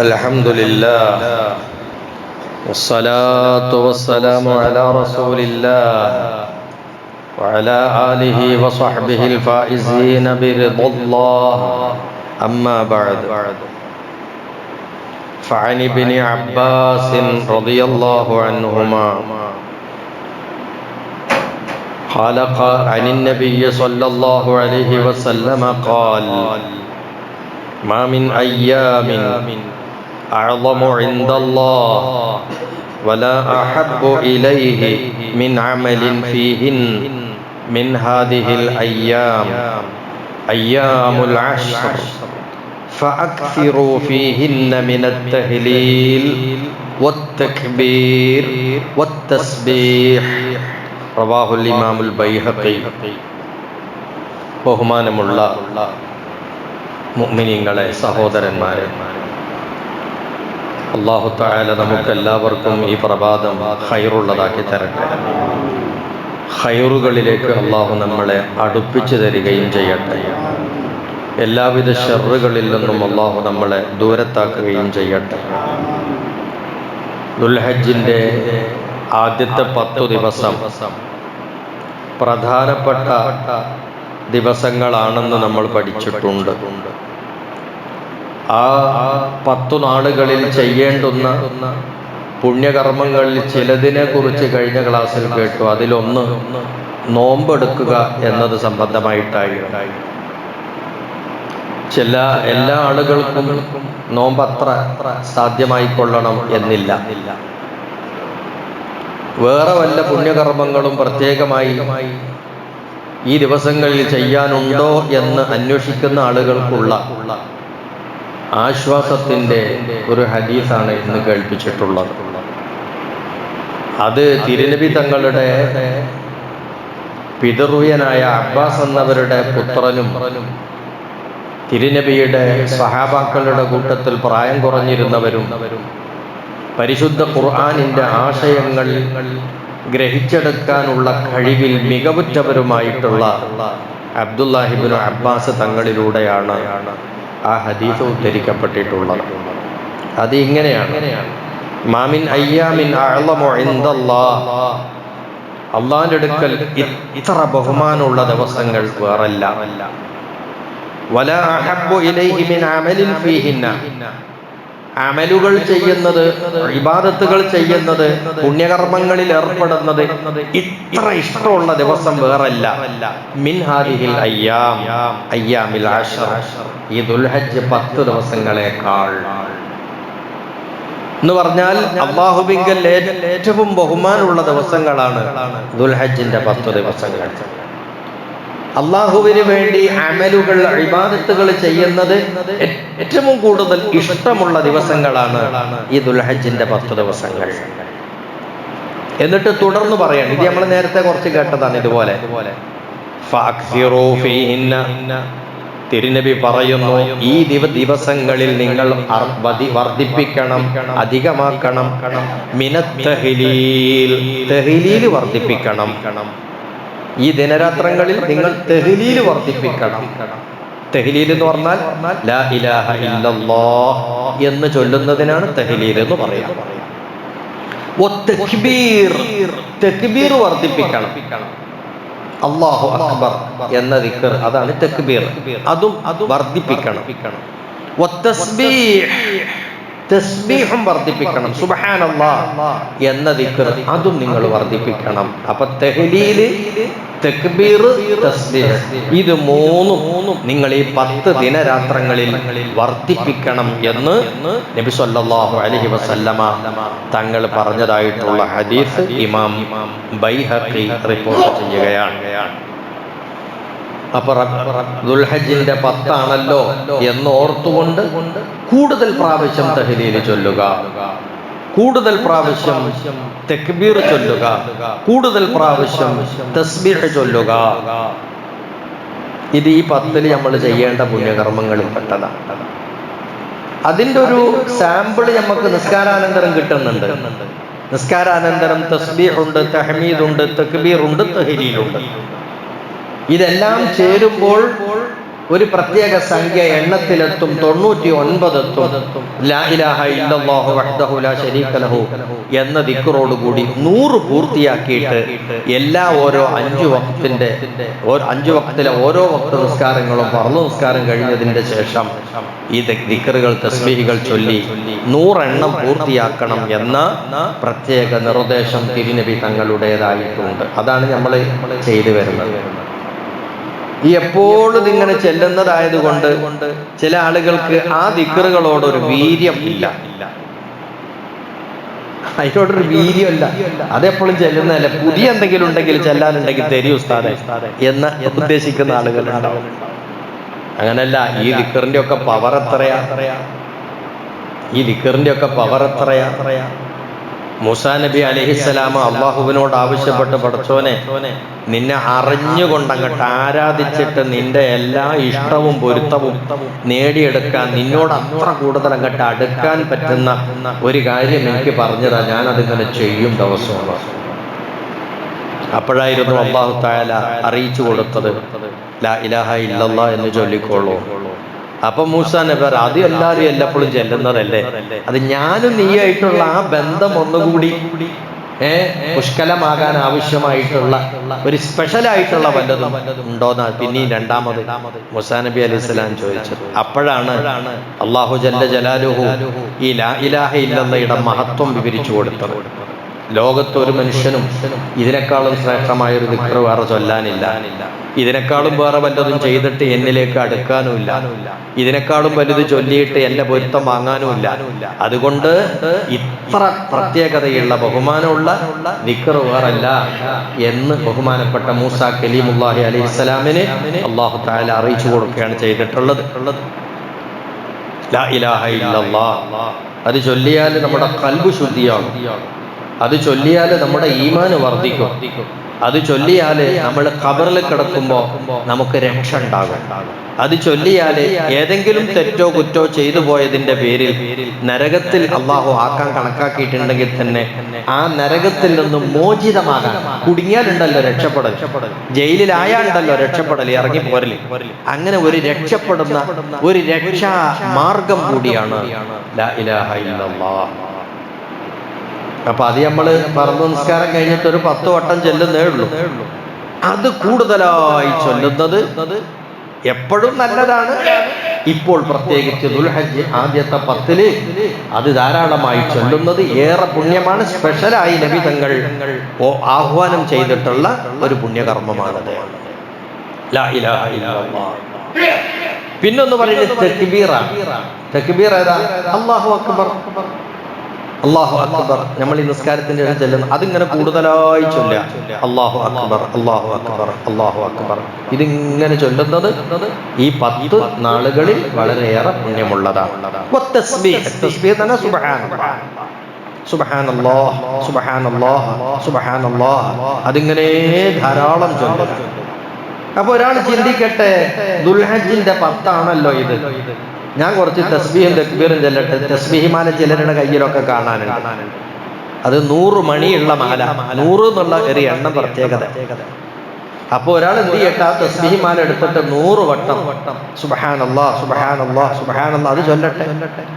الحمد لله والصلاة والسلام على رسول الله وعلى آله وصحبه الفائزين برضا الله. أما بعد فعن ابن عباس رضي الله عنهما قال عن النبي صلى الله عليه وسلم قال ما من أيام أعظم عند الله ولا أحب إليه من عمل فيهن من هذه الأيام أيام العشر فأكثروا فيهن من التهليل والتكبير والتسبيح رواه الإمام البيهقي ബഹുമാനമുള്ള മുഅ്മിനീങ്ങളെ സഹോദരന്മാരെ അള്ളാഹു തായാല നമുക്കെല്ലാവർക്കും ഈ പ്രഭാതം ഹൈറുള്ളതാക്കി തരട്ടെ. ഹൈറുകളിലേക്ക് അള്ളാഹു നമ്മളെ അടുപ്പിച്ചു തരികയും ചെയ്യട്ടെ. എല്ലാവിധ ഷെറുകളിൽ നിന്നും അള്ളാഹു നമ്മളെ ദൂരത്താക്കുകയും ചെയ്യട്ടെ. ദുൽഹജ്ജിന്റെ ആദ്യത്തെ പത്തു ദിവസം പ്രധാനപ്പെട്ട ദിവസങ്ങളാണെന്ന് നമ്മൾ പഠിച്ചിട്ടുണ്ട്. ആ പത്തു നാളുകളിൽ ചെയ്യേണ്ടുന്ന പുണ്യകർമ്മങ്ങളിൽ ചിലതിനെ കുറിച്ച് കഴിഞ്ഞ ക്ലാസ്സിൽ കേട്ടു. അതിലൊന്ന് നോമ്പെടുക്കുക എന്നത് സംബന്ധമായിട്ടായി ചില എല്ലാ ആളുകൾക്കും നോമ്പത്ര സാധ്യമായിക്കൊള്ളണം എന്നില്ല. വേറെ വല്ല പുണ്യകർമ്മങ്ങളും പ്രത്യേകമായി ഈ ദിവസങ്ങളിൽ ചെയ്യാനുണ്ടോ എന്ന് അന്വേഷിക്കുന്ന ആളുകൾക്കുള്ള ആശ്വാസത്തിന്റെ ഒരു ഹദീസാണ് ഇന്ന് കേൾപ്പിച്ചിട്ടുള്ളത്. അത് തിരുനബി തങ്ങളുടെ പിതൃയനായ അബ്ബാസ് എന്നവരുടെ പുത്രനും തിരുനബിയുടെ സഹാബാക്കളുടെ കൂട്ടത്തിൽ പ്രായം കുറഞ്ഞിരുന്നവരും പരിശുദ്ധ ഖുർആാനിന്റെ ആശയങ്ങൾ ഗ്രഹിച്ചെടുക്കാനുള്ള കഴിവിൽ മികവുറ്റവരുമായിട്ടുള്ള അബ്ദുല്ലാഹിബിൻ അബ്ബാസ് തങ്ങളിലൂടെയാണ് ആ ഹദീസ് ഉദ്ധരിക്കപ്പെട്ടിട്ടുള്ളത്. അത് ഇങ്ങനെയാണ്. മാമിൻ അയ്യാമിൻ അള്ളാന്റെ അടുക്കൽ ഇത്ര ബഹുമാനമുള്ള ദിവസങ്ങൾ വേറല്ല. വല അഹബ്ബു ഇലൈഹി മിൻ അമലിൻ ഫീഹിന്ന. അമലുകൾ ചെയ്യുന്നത് വിവാദത്തുകൾ ചെയ്യുന്നത് പുണ്യകർമ്മങ്ങളിൽ ഏർപ്പെടുന്നത് ഇത്ര ഇഷ്ടമുള്ള ദിവസം വേറല്ല. മിൻ ഹാദിഹിൽ അയ്യാം അയ്യാമിൽ ആശർ ഈ ദുൽഹജ്ജ് പത്ത് ദിവസങ്ങളെക്കാൾ. എന്ന് പറഞ്ഞാൽ അള്ളാഹുബിങ്കൽ ഏറ്റവും ബഹുമാനമുള്ള ദിവസങ്ങളാണ് ദുൽഹജ്ജിന്റെ പത്ത് ദിവസങ്ങൾ. അള്ളാഹുവിന് വേണ്ടി അമലുകൾ ഇബാദത്തുകൾ ചെയ്യുന്നത് ഏറ്റവും കൂടുതൽ ഇഷ്ടമുള്ള ദിവസങ്ങളാണ് ഈ ദുൽഹജിന്റെ പത്ത് ദിവസങ്ങൾ. എന്നിട്ട് തുടർന്ന് പറയാണ്. ഇത് നമ്മൾ നേരത്തെ കുറച്ച് കേട്ടതാണ് ഇതുപോലെ. തിരുനബി പറയുന്നു ഈ ദിവ ദിവസങ്ങളിൽ നിങ്ങൾ വർദ്ധിപ്പിക്കണം അധികമാക്കണം. മിനത്തഹിലീൽ തെഹിലീൽ. വർദ്ധിപ്പിക്കണം. ഈ ദിനരാത്രങ്ങളിൽ നിങ്ങൾ തെഹ്ലീൽ വർദ്ധിപ്പിക്കണം. തെഹ്ലീൽ എന്ന് പറഞ്ഞാൽ ലാ ഇലാഹ ഇല്ലല്ലാഹ് എന്ന് ചൊല്ലുന്നതിനാണ് തെഹ്ലീൽ എന്ന് പറയാം തെക്ബീർ വർദ്ധിപ്പിക്കണം. അള്ളാഹു അക്ബർ എന്ന ദിക്കർ അതാണ് തെക്ബീർ അതും വർദ്ധിപ്പിക്കണം. തസ്ബീഹും വർദ്ധിപ്പിക്കണം. സുബഹാനല്ലാ എന്ന ദിക്കർ അതും നിങ്ങൾ വർദ്ധിപ്പിക്കണം. അപ്പൊ തെഹ്ലീൽ തെക്ബീർ തസ്ബീഹ്. ഇത് മൂന്നും നിങ്ങൾ ഈ പത്ത് ദിനരാത്രങ്ങളിൽ വർദ്ധിപ്പിക്കണം എന്ന് നബി സല്ലല്ലാഹു അലൈഹി വസല്ലമ തങ്ങൾ പറഞ്ഞതായിട്ടുള്ള ഹദീസ് ഇമാം ബൈഹഖി റിപ്പോർട്ട് ചെയ്യുകയാണ്. അപ്പൊ ദുൽഹജിന്റെ പത്താണല്ലോ എന്ന് ഓർത്തുകൊണ്ട് കൂടുതൽ പ്രാവശ്യം തഹലീൽ ചൊല്ലുക. കൂടുതൽ പ്രാവശ്യം തെക്ബീർ ചൊല്ലുക. കൂടുതൽ പ്രാവശ്യം തസ്ബീഹ് ചൊല്ലുക. ഇത് ഈ പത്തിൽ നമ്മൾ ചെയ്യേണ്ട പുണ്യകർമ്മങ്ങളിൽ പെട്ടതാണ്. അതിന്റെ ഒരു സാമ്പിൾ നമുക്ക് നിസ്കാരാനന്തരം കിട്ടുന്നുണ്ട്. നിസ്കാരാനന്തരം തസ്ബീർ ഉണ്ട് തഹമീദ് ഉണ്ട് തെക്ബീർ തക്ബീറുണ്ട് തഹലീലുണ്ട് ഇതെല്ലാം ചേരുമ്പോൾ ഒരു പ്രത്യേക സംഖ്യ എണ്ണത്തിലെത്തും തൊണ്ണൂറ്റി ഒൻപതെത്തും എന്ന ദിക്കറോടുകൂടി നൂറ് പൂർത്തിയാക്കിയിട്ട് എല്ലാ ഓരോ അഞ്ചു വക്തിന്റെ ഓ- അഞ്ചു വക്തിലെ ഓരോ വക്ത നിസ്കാരങ്ങളും പറന്നു നിസ്കാരം കഴിഞ്ഞതിന്റെ ശേഷം ഈ ദിക്കറുകൾ തസ്ബീഹികൾ ചൊല്ലി നൂറെണ്ണം പൂർത്തിയാക്കണം എന്ന പ്രത്യേക നിർദ്ദേശം തിരുനബി തങ്ങളുടേതായിട്ടുണ്ട്. അതാണ് നമ്മൾ ചെയ്തു വരുന്നത്. ഈ ഇങ്ങനെ ചെല്ലുന്നതായത് ചെല്ലുന്നതായതുകൊണ്ട് ചില ആളുകൾക്ക് ആ ദിക്കറുകളോടൊരു വീര്യം ഇല്ല. അതിനോടൊരു വീര്യമല്ല അതെപ്പോഴും ചെല്ലുന്നതല്ല. പുതിയ എന്തെങ്കിലും ഉണ്ടെങ്കിൽ ചെല്ലാനുണ്ടെങ്കിൽ തെരി ഉസ്താദെ എന്ന് ഉദ്ദേശിക്കുന്ന ആളുകൾ ഉണ്ടാവും അങ്ങനല്ല ഈ ലിക്കറിന്റെ ഒക്കെ പവർ എത്രയാ? ഈ ലിക്കറിന്റെ ഒക്കെ പവർ എത്രയാ? മൂസാ നബി അലഹിസ്സലാമ അള്ളാഹുവിനോട് ആവശ്യപ്പെട്ട് പടച്ചോനെ നിന്നെ അറിഞ്ഞുകൊണ്ടങ്ങട്ട് ആരാധിച്ചിട്ട് നിന്റെ എല്ലാ ഇഷ്ടവും പൊരുത്തവും നേടിയെടുക്കാൻ നിന്നോട് അത്ര കൂടുതൽ അങ്ങട്ട് അടുക്കാൻ പറ്റുന്ന ഒരു കാര്യം എനിക്ക് പറഞ്ഞതാ. ഞാൻ അതിങ്ങനെ ചെയ്യും ദിവസമുള്ള അപ്പോഴായിരുന്നു അള്ളാഹു തായാല അറിയിച്ചു കൊടുത്തത്. ലാ ഇലാഹ ഇല്ലല്ലാ എന്ന് ചൊല്ലിക്കോളൂ. അപ്പൊ മൂസ നബർ അത് എല്ലാവരും എല്ലപ്പോഴും ചെല്ലുന്നതല്ലേ? അത് ഞാനും നീയായിട്ടുള്ള ആ ബന്ധം ഒന്നുകൂടി പുഷ്കലമാകാൻ ആവശ്യമായിട്ടുള്ള ഒരു സ്പെഷ്യലായിട്ടുള്ള വല്ലതും ഉണ്ടോന്നാ പിന്നെയും രണ്ടാമത് മുസാ നബി അലൈഹി സ്വലാം ചോദിച്ചത്. അപ്പോഴാണ് അള്ളാഹു ജല്ല ജലാലുഹു ഈ ലാ ഇലാഹ ഇല്ലയുടെ മഹത്വം വിവരിച്ചു കൊടുത്തത്. ലോകത്ത് ഒരു മനുഷ്യനും ഇതിനേക്കാളും ശ്രേഷ്ഠമായ ഒരു ദിക്ർ വേറെ ചൊല്ലാനില്ല. ഇതിനേക്കാളും വേറെ വല്ലതും ചെയ്തിട്ട് എന്നിലേക്ക് അടുക്കാനുമില്ല. ഇതിനേക്കാളും വലുത് ചൊല്ലിയിട്ട് എന്റെ പൊരുത്തം വാങ്ങാനുമില്ല. അതുകൊണ്ട് ഇത്ര പ്രത്യേകതയുള്ള ബഹുമാനമുള്ള ദിക്ർ വേറല്ല എന്ന് ബഹുമാനപ്പെട്ട മൂസ കലീമുല്ലാഹി അലി ഇസ്ലാമിന് അള്ളാഹു താല അറിയിച്ചു കൊടുക്കുകയാണ് ചെയ്തിട്ടുള്ളത്. അത് ചൊല്ലിയാൽ നമ്മുടെ കൽബ് ശുദ്ധിയാണ് അത് ചൊല്ലിയാൽ നമ്മുടെ ഈമാൻ വർദ്ധിക്കും. അത് ചൊല്ലിയാൽ നമ്മൾ കബറിൽ കിടക്കുമ്പോൾ നമുക്ക് രക്ഷ ഉണ്ടാകും. അത് ചൊല്ലിയാൽ ഏതെങ്കിലും തെറ്റോ കുറ്റോ ചെയ്തു പോയതിന്റെ പേരിൽ നരകത്തിൽ അള്ളാഹു ആക്കാൻ കണക്കാക്കിയിട്ടുണ്ടെങ്കിൽ തന്നെ ആ നരകത്തിൽ നിന്നും മോചിതമാകാൻ കുടുങ്ങിയാലുണ്ടല്ലോ രക്ഷപ്പെടൽ. ജയിലിലായാലുണ്ടല്ലോ രക്ഷപ്പെടൽ ഇറങ്ങി പോരൽ അങ്ങനെ ഒരു രക്ഷപ്പെടുന്ന ഒരു രക്ഷാ മാർഗം കൂടിയാണ് ലാ ഇലാഹ ഇല്ലല്ലാഹ് അപ്പൊ അത് നമ്മൾ പറന്ന് നിസ്കാരം കഴിഞ്ഞിട്ട് ഒരു പത്ത് വട്ടം ചെല്ലുന്നേ ഉള്ളൂ. അത് കൂടുതലായി ചൊല്ലുന്നത് എപ്പോഴും നല്ലതാണ്. ഇപ്പോൾ പ്രത്യേകിച്ച് ദുൽഹജ് ആദ്യത്തെ പത്തിൽ അത് ധാരാളമായി ചൊല്ലുന്നത് ഏറെ പുണ്യമാണ്. സ്പെഷ്യലായി നബി തങ്ങൾ ആഹ്വാനം ചെയ്തിട്ടുള്ള ഒരു പുണ്യകർമ്മമാണത്. പിന്നൊന്ന് പറയുന്നത് തെക്കിബീറ തെക്കിബീർ ഏതാ? അല്ലാഹു അക്ബർ. അള്ളാഹു അക്ബർ. നമ്മൾ ഈ നിസ്കാരത്തിന്റെ ഇടയിൽ ചെല്ലുന്നു അതിങ്ങനെ കൂടുതലായി ചൊല്ല അള്ളാഹു അക്ബർ അള്ളാഹു അക്ബർ അള്ളാഹു അക്ബർ. ഇതിങ്ങനെ ചൊല്ലുന്നത് ഈ പത്ത് നാളുകളിൽ വളരെയേറെ പുണ്യമുള്ളതാണ്. അതിങ്ങനെ ധാരാളം ചൊല്ലുക. അപ്പൊ ഒരാൾ ചിന്തിക്കട്ടെ ദുൽഹജിന്റെ പത്താണല്ലോ ഇത്. ഞാൻ കുറച്ച് തസ്ബീഹും തക്ബീറും ചെല്ലട്ടെ. തസ്ബീഹി മാല ചിലരുടെ കയ്യിലൊക്കെ കാണാനുണ്ട്. അത് നൂറ് മണിയുള്ള മാല. നൂറ് എന്നുള്ള ഒരു എണ്ണം പ്രത്യേകത. അപ്പൊ ഒരാൾ എന്ത് ചെയ്യട്ടെ ആ എടുത്തിട്ട് നൂറ് വട്ടം. സുബഹാനല്ലാ സുബഹാനല്ലാ സുബഹാനല്ലാ അത് ചൊല്ലട്ടെ.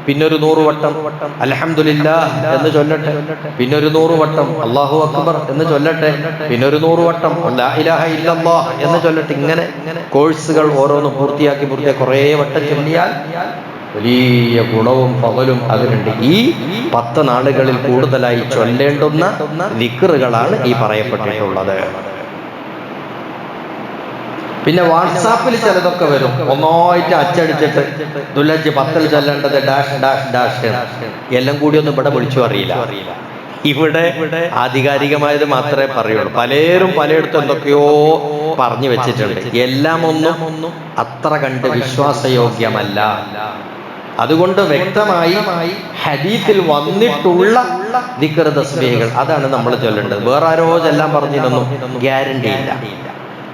പിന്നെ ഒരു നൂറ് വട്ടം. അലഹമില്ല എന്ന് ചൊല്ലട്ടെ. പിന്നെ ഒരു നൂറ് വട്ടം. അള്ളാഹു അക്ബർ എന്ന് ചൊല്ലട്ടെ. പിന്നെ ഒരു നൂറ് വട്ടം. ഇലാഹ എന്ന് ചൊല്ലട്ടെ. ഇങ്ങനെ കോഴ്സുകൾ ഓരോന്ന് പൂർത്തിയാക്കി പൂർത്തിയാക്കി കുറേ വട്ടം ചൊല്ലിയാൽ വലിയ ഗുണവും പകലും അതിനുണ്ട്. ഈ പത്ത് നാളുകളിൽ കൂടുതലായി ചൊല്ലേണ്ടുന്ന വിക്കറുകളാണ് ഈ പറയപ്പെട്ടിട്ടുള്ളത്. പിന്നെ വാട്സാപ്പിൽ ചിലതൊക്കെ വരും. ഒന്നായിട്ട് അച്ചടിച്ചിട്ട് ദുല്ലജ് പത്തിൽ ചെല്ലേണ്ടത് ഡാഷ് ഡാഷ് ഡാഷ് എല്ലാം കൂടി ഒന്നും ഇവിടെ വിളിച്ചു അറിയില്ല. ഇവിടെ ആധികാരികമായത് മാത്രമേ പറയുള്ളൂ. പലരും പലയിടത്തും എന്തൊക്കെയോ പറഞ്ഞു വെച്ചിട്ടുണ്ട്. എല്ലാം ഒന്നും അത്ര കണ്ട് വിശ്വാസയോഗ്യമല്ല. അതുകൊണ്ട് വ്യക്തമായി ഹദീത്തിൽ വന്നിട്ടുള്ള ദിക്ർ തസ്ബീഹുകൾ അതാണ് നമ്മൾ ചൊല്ലേണ്ടത്. വേറെ ആരോ ചെല്ലാൻ പറഞ്ഞിരുന്നു. ഗ്യാരണ്ടി ഇല്ല.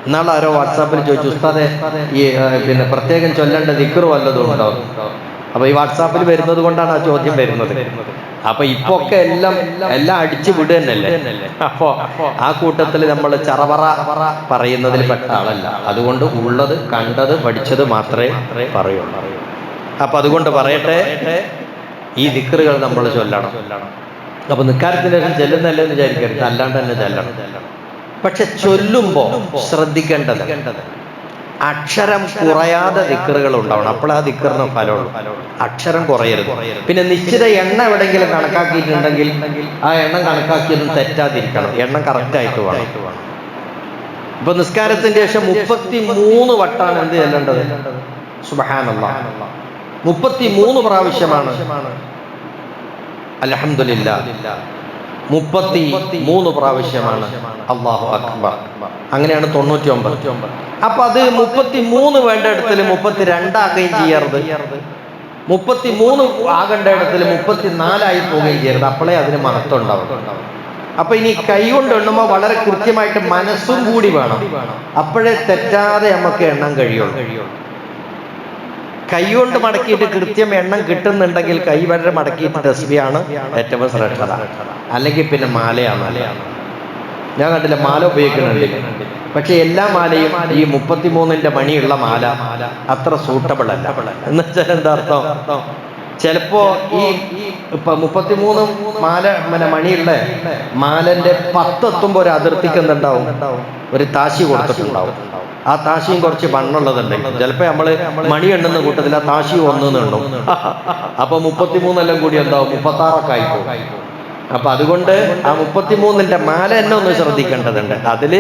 ഇന്നാൾ ആരോ വാട്സാപ്പിൽ ചോദിച്ചു ഉസ്താദെ ഈ പിന്നെ പ്രത്യേകം ചൊല്ലേണ്ട ദിക്കർ വല്ലതും ഉണ്ടോ? അപ്പൊ ഈ വാട്സാപ്പിൽ വരുന്നത് കൊണ്ടാണ് ആ ചോദ്യം വരുന്നത്. അപ്പൊ ഇപ്പൊ ഒക്കെ എല്ലാം എല്ലാം അടിച്ചു വിടുക തന്നെയല്ലേ അപ്പോ ആ കൂട്ടത്തിൽ നമ്മൾ ചറവറ പറയുന്നതിൽ പെട്ട ആളല്ല. അതുകൊണ്ട് ഉള്ളത് കണ്ടത് പഠിച്ചത് മാത്രമേ പറയുള്ളൂ. അപ്പൊ അതുകൊണ്ട് പറയട്ടെ ഈ ദിക്കറുകൾ നമ്മൾ ചൊല്ലണം. അപ്പൊ നിക്കാരത്തിന് ശേഷം ചെല്ലുന്നല്ലേ എന്ന് വിചാരിക്കരുത്. അല്ലാണ്ട് തന്നെ ചെല്ലണം. പക്ഷെ ചൊല്ലുമ്പോൾ ശ്രദ്ധിക്കേണ്ടത് അക്ഷരം കുറയാതെ ദിക്കറുകൾ ഉണ്ടാവണം. അപ്പോൾ ആ ദിക്കറിന് ഫലമുള്ളൂ അക്ഷരം കുറയരുത്. പിന്നെ നിശ്ചിത എണ്ണ എവിടെങ്കിലും കണക്കാക്കിയിട്ടുണ്ടെങ്കിൽ ആ എണ്ണം കണക്കാക്കിയതും തെറ്റാതിരിക്കണം. എണ്ണം കറക്റ്റായിട്ട് വേണം. ഇപ്പൊ നിസ്കാരത്തിന്റെ ശേഷം മുപ്പത്തി മൂന്ന് വട്ടാണ് എന്ത് ചെല്ലേണ്ടത്? സുബഹാനല്ല. മുപ്പത്തി മൂന്ന് പ്രാവശ്യമാണ്. അലഹമില്ല മുപ്പത്തി മൂന്ന് പ്രാവശ്യമാണ്. അള്ളാഹു അക്ബർ. അങ്ങനെയാണ് തൊണ്ണൂറ്റി ഒമ്പത് അപ്പൊ അത് മുപ്പത്തി മൂന്ന് വേണ്ട ഇടത്തിൽ മുപ്പത്തി രണ്ടാക്കുകയും ചെയ്യരുത്. മുപ്പത്തി മൂന്ന് ആകേണ്ട ഇടത്തിൽ മുപ്പത്തി നാലായി പോവുകയും ചെയ്യരുത്. അപ്പോഴേ അതിന് മഹത്വം അപ്പൊ ഇനി കൈ കൊണ്ട് എണ്ണുമ്പോൾ വളരെ കൃത്യമായിട്ട് മനസ്സും കൂടി വേണം. അപ്പോഴേ തെറ്റാതെ നമുക്ക് എണ്ണാൻ കഴിയുള്ളൂ. കൈകൊണ്ട് മടക്കിയിട്ട് കൃത്യം എണ്ണം കിട്ടുന്നുണ്ടെങ്കിൽ കൈ വരെ മടക്കിയിട്ട് തസ്ബിയാണ് ഏറ്റവും ശ്രേഷ്ഠത. അല്ലെങ്കിൽ പിന്നെ മാലയാണ് ഞാൻ കണ്ടില്ല മാല ഉപയോഗിക്കുന്നുണ്ട്. പക്ഷെ എല്ലാ മാലയും ഈ മുപ്പത്തിമൂന്നിന്റെ മണിയുള്ള മാല അത്ര സൂട്ടബിൾ അല്ല. എന്ന് വെച്ചാൽ എന്താ അർത്ഥം? ചിലപ്പോ ഈ ഇപ്പൊ മുപ്പത്തിമൂന്ന് മാല പിന്നെ മണിയുള്ള മാലന്റെ പത്തെത്തുമ്പോ ഒരു അതിർത്തിക്ക് എന്തുണ്ടാവും? ഒരു താശി കൊടുത്തിട്ടുണ്ടാവും. ആ താശിയും കുറച്ച് മണ്ണുള്ളതുണ്ടെങ്കിൽ ചിലപ്പോ നമ്മൾ മണി എണ്ണുന്ന കൂട്ടത്തിൽ ആ താശി ഒന്നു എണ്ണും അപ്പൊ മുപ്പത്തിമൂന്നെല്ലാം കൂടി എന്താവും? മുപ്പത്താറൊക്കെ ആയിപ്പോ അപ്പൊ അതുകൊണ്ട് ആ മുപ്പത്തിമൂന്നിന്റെ മാല എന്നെ ഒന്ന് ശ്രദ്ധിക്കേണ്ടതുണ്ട്. അതിൽ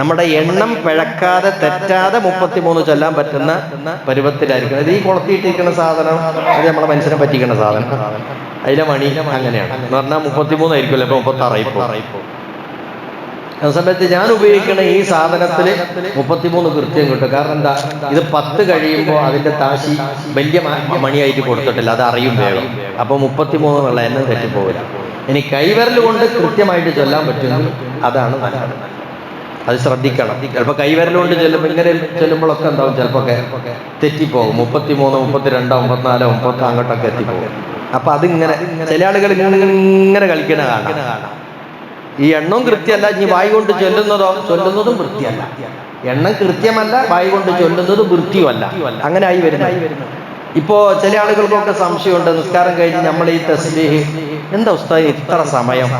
നമ്മുടെ എണ്ണം പിഴക്കാതെ തെറ്റാതെ മുപ്പത്തിമൂന്ന് ചൊല്ലാൻ പറ്റുന്ന പരുവത്തിലായിരിക്കണം. അത് ഈ കൊളത്തിയിട്ടിരിക്കുന്ന സാധനം അത് നമ്മളെ മനുഷ്യനെ പറ്റിക്കുന്ന സാധനം. അതിലെ മണി അങ്ങനെയാണ്. എന്ന് പറഞ്ഞാൽ മുപ്പത്തിമൂന്നായിരിക്കുമല്ലോ ഇപ്പൊ മുപ്പത്താറായിപ്പോ സമയത്ത് ഞാൻ ഉപയോഗിക്കുന്ന ഈ സാധനത്തിൽ മുപ്പത്തിമൂന്ന് കൃത്യം കിട്ടും. കാരണം എന്താ? ഇത് പത്ത് കഴിയുമ്പോൾ അതിന്റെ താശി വലിയ മണിയായിട്ട് കൊടുത്തിട്ടില്ല. അത് അറിയും വേണം അപ്പൊ മുപ്പത്തിമൂന്ന് എന്നുള്ള എന്നെ തെറ്റിപ്പോകില്ല ഇനി കൈവിരൽ കൊണ്ട് കൃത്യമായിട്ട് ചൊല്ലാൻ പറ്റുമെങ്കിൽ അതാണ് അത് ശ്രദ്ധിക്കണം. ചിലപ്പോൾ കൈവിരൽ കൊണ്ട് ചെല്ലുമ്പോൾ ഇങ്ങനെ ചെല്ലുമ്പോഴൊക്കെ എന്താവും? ചിലപ്പോൾ തെറ്റിപ്പോകും. മുപ്പത്തിമൂന്ന് മുപ്പത്തിരണ്ടോ മുപ്പത്തിനാലോ മുപ്പത്തി അങ്ങോട്ടൊക്കെ എത്തിപ്പോകും. അപ്പൊ അതിങ്ങനെ ചില ആളുകൾ ഇങ്ങനെ കളിക്കണ കാണാം. ഈ എണ്ണവും കൃത്യമല്ല. ഇനി വായി കൊണ്ട് ചൊല്ലുന്നതോ? ചൊല്ലുന്നതും വൃത്തിയല്ല. എണ്ണം കൃത്യമല്ല വായി കൊണ്ട് ചൊല്ലുന്നത് വൃത്തിയുമല്ല. അങ്ങനെ ആയി വരുന്നു ഇപ്പോ ചില ആളുകൾക്കൊക്കെ സംശയമുണ്ട്. നിസ്കാരം കഴിഞ്ഞ് നമ്മൾ ഈ തസ്ബീഹ് എന്താ ഉസ്താദ് ഇത്ര സമയം?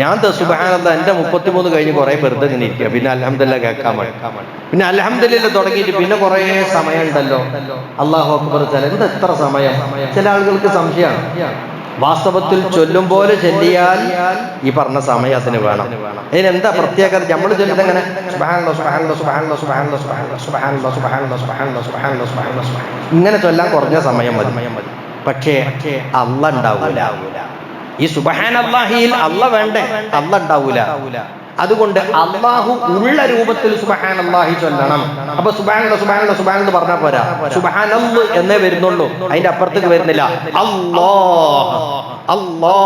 ഞാൻ സുബാനന്ദ എന്റെ മുപ്പത്തിമൂന്ന് കഴിഞ്ഞ് കുറെ വെറുതെ ഇങ്ങനെ ഇരിക്കുക പിന്നെ അലഹമില്ല കേൾക്കാൻ പിന്നെ അലഹമില്ല തുടങ്ങിയിട്ട് പിന്നെ കുറെ സമയം ഉണ്ടല്ലോ അള്ളാഹു അക്ബർ ചില എന്താ ഇത്ര സമയം? ചില ആളുകൾക്ക് സംശയമാണ്. വാസ്തവത്തിൽ ചൊല്ലും പോലെ ചൊല്ലിയാൽ ഈ പറഞ്ഞ സമയത്തിന് വേണം ഇതിനെന്താ പ്രത്യേകത നമ്മൾ ചൊല്ലുന്നത് എങ്ങനെ ഇങ്ങനെ ചൊല്ലാൻ കുറഞ്ഞ സമയം മതി പക്ഷേ അല്ല ഉണ്ടാവൂല ഈ സുബഹാൻ അള്ളാഹിയിൽ അല്ല വേണ്ടേ അല്ല ഉണ്ടാവൂല അതുകൊണ്ട് അള്ളാഹു ഉള്ള രൂപത്തിൽ സുബഹാനല്ലാഹി ചൊല്ലണം. അപ്പൊ സുബാനുള്ള സുബാനുള്ള സുബാൻ എന്ന് പറഞ്ഞാൽ പോരാ. സുബഹാനല്ല് എന്നേ വരുന്നുള്ളൂ. അതിന്റെ അപ്പുറത്തേക്ക് വരുന്നില്ല. അള്ളാ അള്ളാ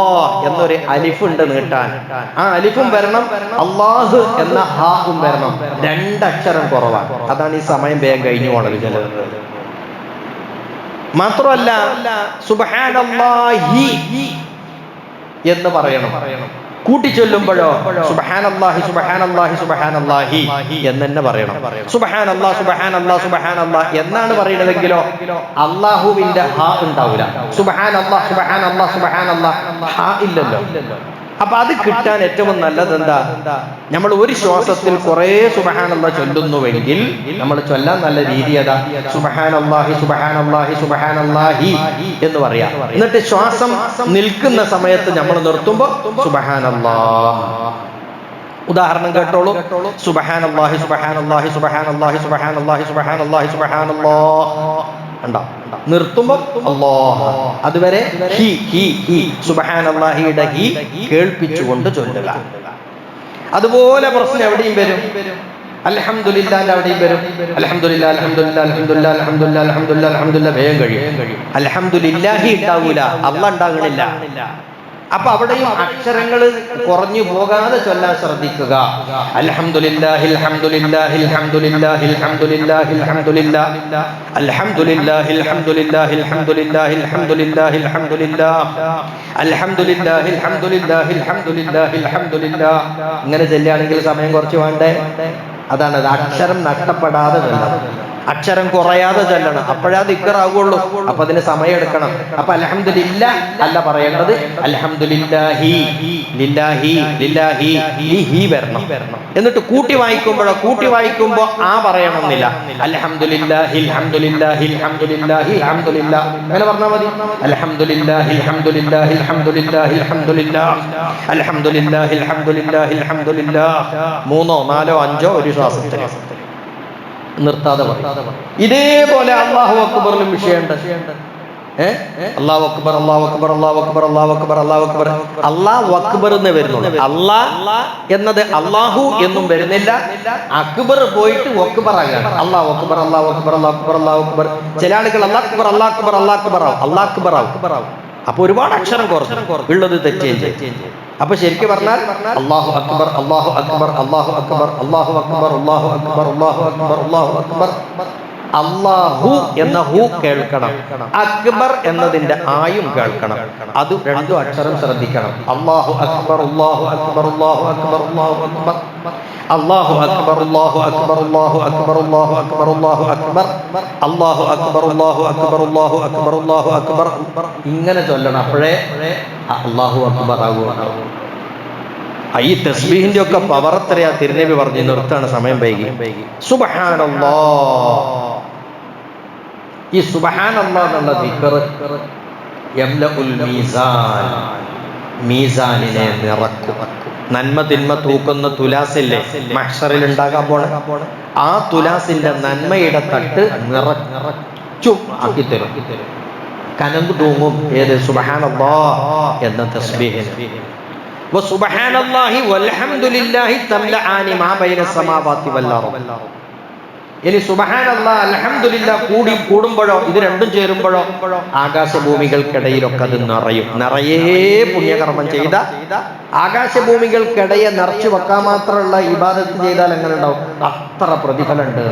എന്നൊരു അലിഫ് ഉണ്ട് നീട്ടാൻ. ആ അലിഫും വരണം. അള്ളാഹ് എന്ന ഹാഹും വരണം. രണ്ടക്ഷരം കുറവാണ് അതാണ് ഈ സമയം വേഗം കഴിഞ്ഞു പോണത് ചിലത് മാത്രമല്ല സുബഹാനല്ലാഹി എന്ന് പറയണം. കൂട്ടിച്ചൊല്ലുമ്പോഴോ? സുബഹാനല്ലാഹി സുബഹാനല്ലാഹി സുബഹാനല്ലാഹി എന്ന് തന്നെ പറയണം. സുബഹാനല്ലാ സുബഹാനല്ലാ സുബഹാനല്ലാ എന്നാണ് പറയുന്നതെങ്കിലോ അള്ളാഹുവിന്റെ ഹാ ഉണ്ടാവില്ല സുബഹാനല്ലാ സുബഹാനല്ലാ സുബഹാനല്ലാ ഹാ ഇല്ലല്ലോ. അപ്പൊ അത് കിട്ടാൻ ഏറ്റവും നല്ലത് എന്താ? നമ്മൾ ഒരു ശ്വാസത്തിൽ കുറെ സുബഹാനല്ല ചൊല്ലുന്നുവെങ്കിൽ നമ്മൾ ചൊല്ലാൻ നല്ല രീതി അതാ സുബഹാനല്ലാഹി സുബഹാനല്ലാഹി സുബഹാനല്ലാഹി എന്ന് പറയാ. എന്നിട്ട് ശ്വാസം നിൽക്കുന്ന സമയത്ത് നമ്മൾ നിർത്തുമ്പോ സുബഹാനല്ലാ ഉദാഹരണം കേട്ടോളൂ. സുബഹാനല്ലാഹി സുബഹാനല്ലാഹി സുബഹാനല്ലാഹി സുബഹാനല്ലാഹി സുബഹാനല്ലാഹി സുബഹാനല്ലാഹ്. നിർത്തുമ്പോൾ അതുവരെ ഹി ഹി ഹി ഹി കേൾപ്പിച്ചുകൊണ്ട് ചൊല്ലുക അതുപോലെ പ്രശ്നം എവിടെയും വരും അൽഹംദുലില്ലാന്റെ അവിടെയും വരും അലഹമുല്ല അലഹമുല്ല അലഹമുല്ല അലഹമുല്ല അലഹമുല്ല അലഹമുല്ല വേഗം കഴിയും അൽഹംദുലില്ലാഹി ഉണ്ടാവൂല അല്ല ഉണ്ടാകണില്ല അപ്പൊ അവിടെയും അക്ഷരങ്ങൾ കുറഞ്ഞു പോകാതെ ചൊല്ലാൻ ശ്രദ്ധിക്കുക. ഇങ്ങനെ ചെല്ലുകയാണെങ്കിൽ സമയം കുറച്ച് വേണ്ടേ? അതാണ് അക്ഷരം നഷ്ടപ്പെടാതെ വേണ്ടത് അക്ഷരം കുറയാതെ ചെല്ലണം. അപ്പോഴാ ദിക്കറാവുള്ളൂ അപ്പൊ അതിന് സമയം എടുക്കണം. അപ്പൊ അലഹമില്ല അല്ല പറയേണ്ടത് അൽഹംദുലില്ലാഹി ലില്ലാഹി ലില്ലാഹി എന്നിട്ട് കൂട്ടി വായിക്കുമ്പോഴോ കൂട്ടി വായിക്കുമ്പോ ആ പറയണമെന്നില്ല. അൽഹംദുലില്ലാഹി അൽഹംദുലില്ലാ. അങ്ങനെ പറഞ്ഞാൽ മതി. അൽഹംദുലില്ലാഹ് മൂന്നോ നാലോ അഞ്ചോ ഒരു ശ്വാസത്തിൽ. നിർത്താതെ. ഇതേപോലെ അള്ളാഹു അക്ബറിലും വിഷയമുണ്ട്. അള്ളാഹു അക്ബർ അക്ബർ അള്ളാഹു അക്ബർ അള്ളാഹു അക്ബർ അള്ളാഹു അക്ബർ. അള്ളാഹു അക്ബർ എന്ന് വരുന്നുണ്ട് അള്ളാഹ് എന്നത് അള്ളാഹു എന്നും വരുന്നില്ല. അക്ബർ പോയിട്ട് ഒക്ബർ ആകാണ് അള്ളാഹു അക്ബർ അള്ളാഹു അക്ബർ അള്ളാഹു അക്ബർ അള്ളാഹു അക്ബർ. ചില ആളുകൾ അള്ളാഹ് അക്ബർ അള്ളാഹ് അക്ബർ അള്ളാഹ് അക്ബർ ആവും. അള്ളാഹ് അക്ബർ ആവും. അപ്പൊ ഒരുപാട് അക്ഷരം കുറച്ചു ഉള്ളത് ചെയ്യും അപ്പൊ ശരിക്കും പറഞ്ഞാൽ അള്ളാഹു അക്ബർ അള്ളാഹു അക്ബർ അള്ളാഹു അക്ബർ അള്ളാഹു അക്ബർ അള്ളാഹു അക്ബർ അള്ളാഹു അക്ബർ അള്ളാഹു അക്ബർ. അള്ളാഹു എന്ന ഹു കേൾക്കണം. അക്ബർ എന്നതിന്റെ ആയും കേൾക്കണം. അത് രണ്ടു അക്ഷരം ശ്രദ്ധിക്കണം. അള്ളാഹു അക്ബർ അള്ളാഹു അക്ബർ അള്ളാഹു അക്ബർ അള്ളാഹു അക്ബർ. അള്ളാഹു അക്ബർ അള്ളാഹു അക്ബർ അള്ളാഹു അക്ബർ അള്ളാഹു അക്ബർ അള്ളാഹു അക്ബർ അള്ളാഹു അക്ബർ അള്ളാഹു അക്ബർ അള്ളാഹു അക്ബർ അള്ളാഹു അക്ബർ. ഇങ്ങനെ ചൊല്ലണം. അപ്പോഴേ അള്ളാഹു അക്ബർ ആകുക ഈ തസ്ബീഹിന്റെ ഒക്കെ പവർ എത്രയാ? തിരുനബി പറഞ്ഞു നിർത്താണ് സമയം വൈകി. സുബഹാനല്ലോ. ഈ സുബഹാനല്ലോ എന്നുള്ള മീസാൻ. മീസാനിനെ നിറക്കും. നന്മ തിന്മ തൂക്കുന്ന തുലാസില്ലേ? മഷറിൽ ഉണ്ടാകാൻ പോണ? ആ തുലാസിന്റെ നന്മയുടെ തട്ട് നിറച്ചു ആക്കി തരും കനന്ത് തൂങ്ങും. ഏത്? സുബഹാനല്ലോ എന്ന തസ്ബീഹിന്. സുബഹാനല്ലാഹി വൽഹംദുലില്ലാഹി തംലആനി മാ ബൈന സമാവാതി വൽ അർദ്. ഇനി സുബഹാനല്ല അലഹമില്ല കൂടി കൂടുമ്പോഴോ ഇത് രണ്ടും ചേരുമ്പോഴോ ആകാശഭൂമികൾക്കിടയിലൊക്കെ അത് നിറയും. നിറയെ പുണ്യകർമ്മം ചെയ്ത ആകാശഭൂമികൾക്കിടയെ നിറച്ചു വെക്കാൻ മാത്രമുള്ള ഇബാദത്ത് ചെയ്താൽ എങ്ങനെ ഉണ്ടാവും? അത്ര പ്രതിഫലമുണ്ട്.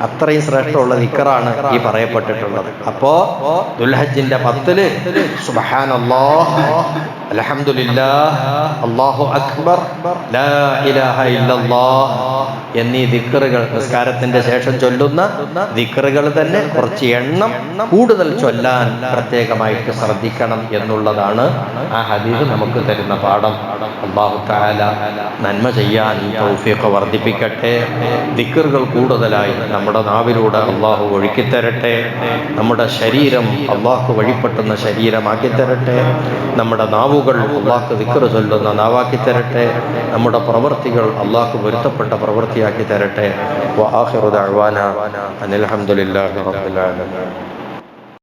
അത്രയും ശ്രേഷ്ഠമുള്ള നിക്കറാണ് ഈ പറയപ്പെട്ടിട്ടുള്ളത്. അപ്പോ ദുൽഹജിന്റെ പത്തിൽ അക്ബർ എന്നീ ദിക്കറുകൾ നിസ്കാരത്തിന്റെ ശേഷം ചൊല്ലുന്ന ദിക്കറുകൾ തന്നെ കുറച്ച് എണ്ണം കൂടുതൽ ചൊല്ലാൻ പ്രത്യേകമായിട്ട് ശ്രദ്ധിക്കണം എന്നുള്ളതാണ് ആ ഹദീസ് നമുക്ക് തരുന്ന പാഠം. അള്ളാഹു നന്മ ചെയ്യാൻ വർദ്ധിപ്പിക്കട്ടെ. ദിക്കറുകൾ കൂടുതലായി നമ്മുടെ നാവിലൂടെ അള്ളാഹു ഒഴുക്കിത്തരട്ടെ. നമ്മുടെ ശരീരം അള്ളാഹു വഴിപ്പെട്ടുന്ന ശരീരമാക്കി തരട്ടെ നമ്മുടെ നാവുകൾ അള്ളാഹു ദിക്കറ് ചൊല്ലുന്ന നാവാക്കി തരട്ടെ നമ്മുടെ പ്രവൃത്തികൾ അള്ളാഹു പൊരുത്തപ്പെട്ട പ്രവൃത്തിയാക്കി തരട്ടെ വആഖിറു ദഅ്വാന അനിൽ റബ്ബിൽ ആലമീൻ.